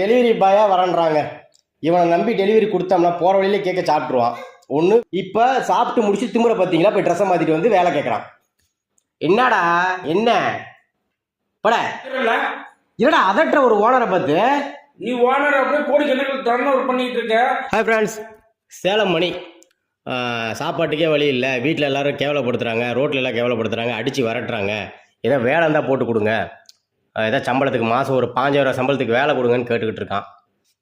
Delivery பாயாக வரன்றாங்க. இவனை நம்பி delivery கொடுத்தோம்னா போகிற வழியில கேட்க சாப்பிட்ருவான் ஒன்று இப்போ சாப்பிட்டு முடிச்சு திமுறை பார்த்தீங்களா? போய் ட்ரெஸ்ஸை மாற்றிட்டு வந்து வேலை கேட்குறான். என்னடா? என்ன? பட. இல்ல என்னடா அதற்ற ஒரு ஓனரை பார்த்து? நீ ஓனர் அப்படியே கோடிக்கணக்கில் டர்ன் ஓவர் பண்ணிட்டு இருக்க. ஹாய் ஃப்ரெண்ட்ஸ் சேலம் மணி சாப்பாட்டுக்கே வழி இல்லை. வீட்டில் எல்லாரும் கேவலப்படுத்துகிறாங்க ரோட்ல எல்லாம் கேவலப்படுத்துகிறாங்க அடித்து விரட்டுறாங்க. ஏதோ வேலை இருந்தால் போட்டு கொடுங்க. ஆஹ், ஏதோ சம்பளத்துக்கு மாதம் ஒரு பாஞ்சாயிரம் சம்பளத்துக்கு வேலை கொடுங்கன்னு கேட்டுக்கிட்டு இருக்கான்.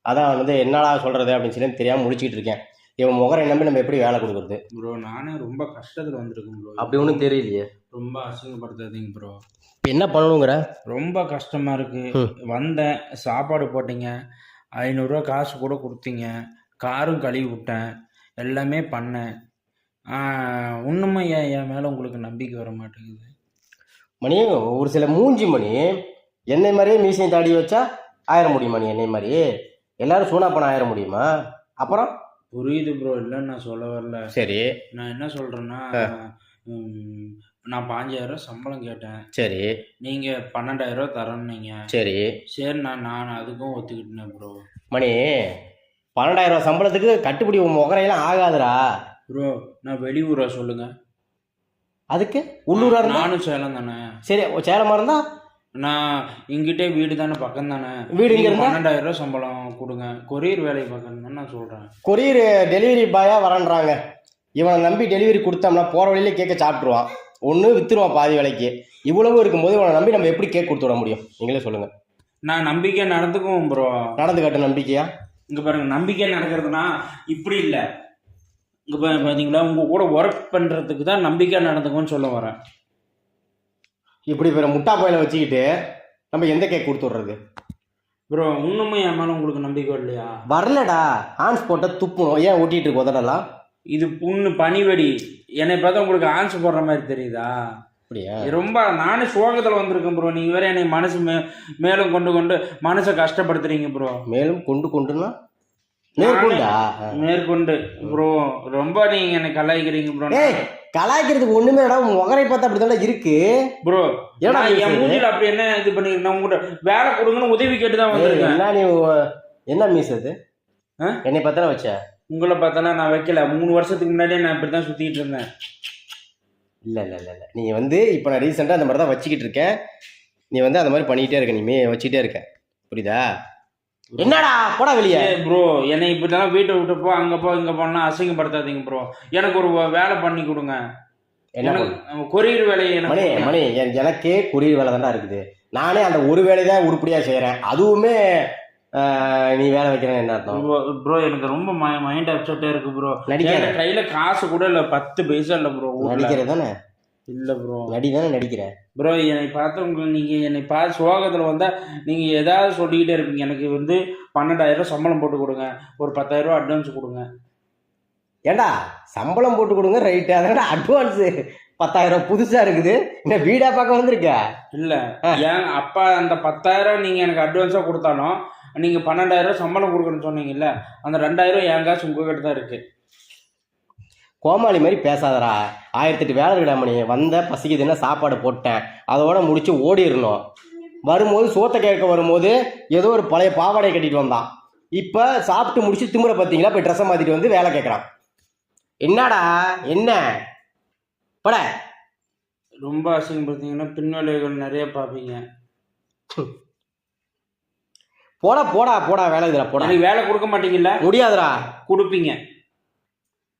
அதான் வந்து என்னடா சொல்கிறது அப்படின்னு சொல்லி தெரியாமல் முடிச்சிட்டு இருக்கேன். இவன் முகரை நம்பி நம்ம எப்படி வேலை கொடுக்குறது? ப்ரோ நானே ரொம்ப கஷ்டத்துல வந்திருக்கேன் ப்ரோ அப்படி ஒன்றும் தெரியலையே. ரொம்ப அசிங்கப்படுத்தாதீங்க ப்ரோ இப்போ என்ன பண்ணணுங்கிற? ரொம்ப கஷ்டமா இருக்கு. ம். வந்தேன் சாப்பாடு போட்டீங்க ஐநூறுரூவா காசு கூட கொடுத்தீங்க காரும் கழுவி விட்டேன் எல்லாமே பண்ணேன். இன்னுமே என் என் மேலே உங்களுக்கு நம்பிக்கை வர மாட்டேங்குது மணி ஒரு சில மூஞ்சி மணி என்னை மாதிரியே மீசையும் தாடி வச்சா ஆயிர முடியுமா நீ? என்னை மாதிரி. எல்லாரும் சூனா பண்ண ஆயிர முடியுமா? அப்புறம்? புரியுது ப்ரோ இல்லைன்னு நான் சொல்ல வரல. சரி. நான் என்ன சொல்றேன்னா ம், நான் பாஞ்சாயிரம் சம்பளம் கேட்டேன். சரி. நீங்க பன்னெண்டாயிரம் ரூபா தரேன்னீங்க. சரி. சரி நான் நான் அதுக்கும் ஒத்துக்கிட்டேன் ப்ரோ மணி பன்னெண்டாயிரம் சம்பளத்துக்கு கட்டுப்படி உன் முகரையெல்லாம் ஆகாதுடா. ப்ரோ நான் வெளியூரா சொல்லுங்க. அதுக்கு? உள்ளூரா நானும் சேலம் தானே. சரி சேலமா இருந்தா நான் இங்கிட்டே வீடு தானே பக்கம் தானே? வீடு இங்க? பன்னெண்டாயிரம் ரூபா சம்பளம் கொடுங்க. கொரியர் வேலையை பார்க்கணும் தான் நான் சொல்றேன். கொரியர் டெலிவரி பாயா வரன்றாங்க. இவனை நம்பி டெலிவரி கொடுத்தோம்னா போற வழியில கேக்க சாப்பிட்ருவான் ஒன்று வித்துருவான் பாதி விலைக்கு. இவ்வளவு இருக்கும்போது இவனை நம்பி நம்ம எப்படி கேக் கொடுத்து விட முடியும்? நீங்களே சொல்லுங்க. நான் நம்பிக்கை நடந்துக்குவோம் ப்ரோ நடந்து காட்டு நம்பிக்கையா? இங்க பாருங்க நம்பிக்கை நடக்கிறதுனா இப்படி இல்லை. இங்க பா பாத்தீங்களா? உங்க கூட ஒர்க் பண்றதுக்கு தான் நம்பிக்கை நடந்துக்கும்னு சொல்ல வரேன். இப்படி வேற முட்டா கோயில வச்சுக்கிட்டு நம்ம எந்த கேக் கொடுத்து விடுறது ப்ரோ இன்னுமே என் மேல உங்களுக்கு நம்பிக்கை இல்லையா வரலடா. ஆன்ஸ் போட்ட துப்புணும். ஏன் ஊட்டிட்டு இருக்கு உதடெல்லாம்? இது புண்ணு பனிவெடி. என்னை பார்த்தா உங்களுக்கு ஆன்சர் போடுற மாதிரி தெரியுதா? அப்படியா? ரொம்ப நானே சோகத்தில் வந்திருக்கேன் ப்ரோ நீங்கள் வேற என்னை மனசு மே மேலும் கொண்டு கொண்டு மனசை கஷ்டப்படுத்துறீங்க ப்ரோ மேலும் கொண்டு கொண்டுனா மேற்கொண்டா. மேற்கொண்டு. ப்ரோ ரொம்ப நீங்கள் என்னை கலாய்க்கிறீங்க ப்ரோ. ஏய் கலாய்க்கிறதுக்கு ஒண்ணுமே உன் முகரை பார்த்தா அப்படிதான் இருக்கு. ப்ரோ ஏடா நான் என்? மூஞ்சில அப்படி என்ன இது பண்ணிருக்கேன் நான் உங்கள்கிட்ட வேலை கொடுங்கன்னு உதவி கேட்டு தான் வந்திருக்கேன். என்ன நீ என்ன மீஸ் அது? என்னை பார்த்தா வச்ச? உங்களை பார்த்தானா நான் வைக்கல. மூணு வருஷத்துக்கு முன்னாடியே நான் இப்படி தான் சுற்றிட்டு இருந்தேன். இல்ல இல்ல இல்ல இல்ல. நீ வந்து இப்போ நான் ரீசெண்டாக அந்த மாதிரி தான் வச்சுக்கிட்டு இருக்கேன். நீ வந்து அந்த மாதிரி பண்ணிக்கிட்டே இருக்க. நீ வச்சுக்கிட்டே இருக்க. புரியுதா? என்னடா? போடா வெளியே. ப்ரோ என்னை இப்படிலாம் வீட்டை விட்டு போ அங்கே போ இங்கே போனா அசிங்கப்படுத்தாதீங்க ப்ரோ எனக்கு ஒரு வேலை பண்ணி கொடுங்க? எனக்கு கொரியர் வேலையை மணி மணி என் எனக்கே குறியீர் வேலை தான்டா இருக்குது. நானே அந்த ஒரு வேலையை தான் உருப்படியா செய்றேன். அதுவுமே நீ வேலை வைக்கிறேன்னு என்ன அர்த்தம்? ப்ரோ எனக்கு ரொம்ப மைண்ட் அப்செட்டே இருக்கு ப்ரோ நடிக்காத. என் கையில காசு கூட இல்ல பத்து பைசா இல்ல ப்ரோ நடிக்கிற தானே? இல்ல ப்ரோ நடி தானே நடிக்கிற? ப்ரோ என்னை பார்த்து உங்களுக்கு நீங்க என்னை பார்த்து சோகத்துல வந்தா நீங்க ஏதாவது சொல்லிக்கிட்டே இருப்பீங்க. எனக்கு வந்து பன்னெண்டாயிரம் ரூபாய் சம்பளம் போட்டு கொடுங்க. ஒரு பத்தாயிரம் ரூபாய் அட்வான்ஸ் கொடுங்க. ஏண்டா? சம்பளம் போட்டு கொடுங்க ரைட்டு அதனால அட்வான்ஸு பத்தாயிரம் புதுசா இருக்குது. என்ன வீடா பார்க்க வந்திருக்க? இல்ல. ஏன் அப்பா அந்த பத்தாயிரம் நீங்க எனக்கு அட்வான்ஸா கொடுத்தாலும் நீங்க பன்னெண்டாயிரம் சம்பளம் கொடுக்கணும்னு சொன்னீங்கல்ல அந்த ரெண்டாயிரம் என் காசு உங்ககிட்ட தான் இருக்கு. கோமாளி மாதிரி பேசாதடா. ஆயிரத்தெட்டு வேலை இருக்குடா மணி. வந்த பசிக்குதுன்னா சாப்பாடு போட்டேன். அதோட முடிச்சு ஓடிடணும். வரும்போது சோத்தை கேட்க வரும்போது ஏதோ ஒரு பழைய பாவாடை கட்டிட்டு வந்தான். இப்போ சாப்பிட்டு முடிச்சு திமுறை பார்த்தீங்களா போய் ட்ரெஸ்ஸை மாற்றிட்டு வந்து வேலை கேட்குறான். என்னடா? என்ன? பட. ரொம்ப அசிங்கப்படுத்தீங்கன்னா பின்விளைவுகள் நிறைய பார்ப்பீங்க. போடா போடா போடா வேலை இதுல போடா. வேலை கொடுக்க மாட்டீங்கல்ல? முடியாதுடா. கொடுப்பீங்க.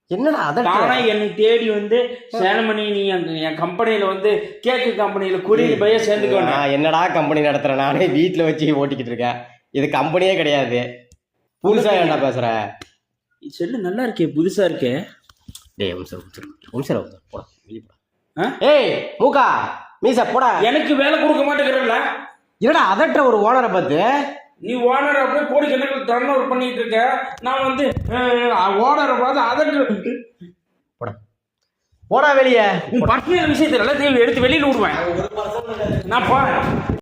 என்னடா தானா என்னை தேடி வந்து சேலமணி நீ என் என் கம்பெனியில வந்து கேக்கு கம்பெனியில குடியில் பைய சேர்ந்துக்க என்னடா கம்பெனி நடத்துறேன்? நானே வீட்டில் வச்சு ஓட்டிக்கிட்டு இருக்கேன். இது கம்பெனியே கிடையாது. புதுசா ஏன்டா பேசுற? செல்லு நல்லா இருக்கே. புதுசா இருக்கே. டேய்? ஏய் மூக்கா மீசா போடா. எனக்கு வேலை கொடுக்க மாட்டேங்கிறல்ல. என்னடா அதற்ற ஒரு ஓனரை பார்த்து? நீ ஓனர் அப்படியே கோடி கணக்கில் டர்ன் ஓவர் பண்ணிட்டு இருக்க. நான் வந்து ஓனரை பார்த்து அதற்கு போடா. வெளியே. உன் பர்சனல் விஷயத்துல எல்லாத்தையும் எடுத்து வெளியில விடுவேன். நான் போறேன்.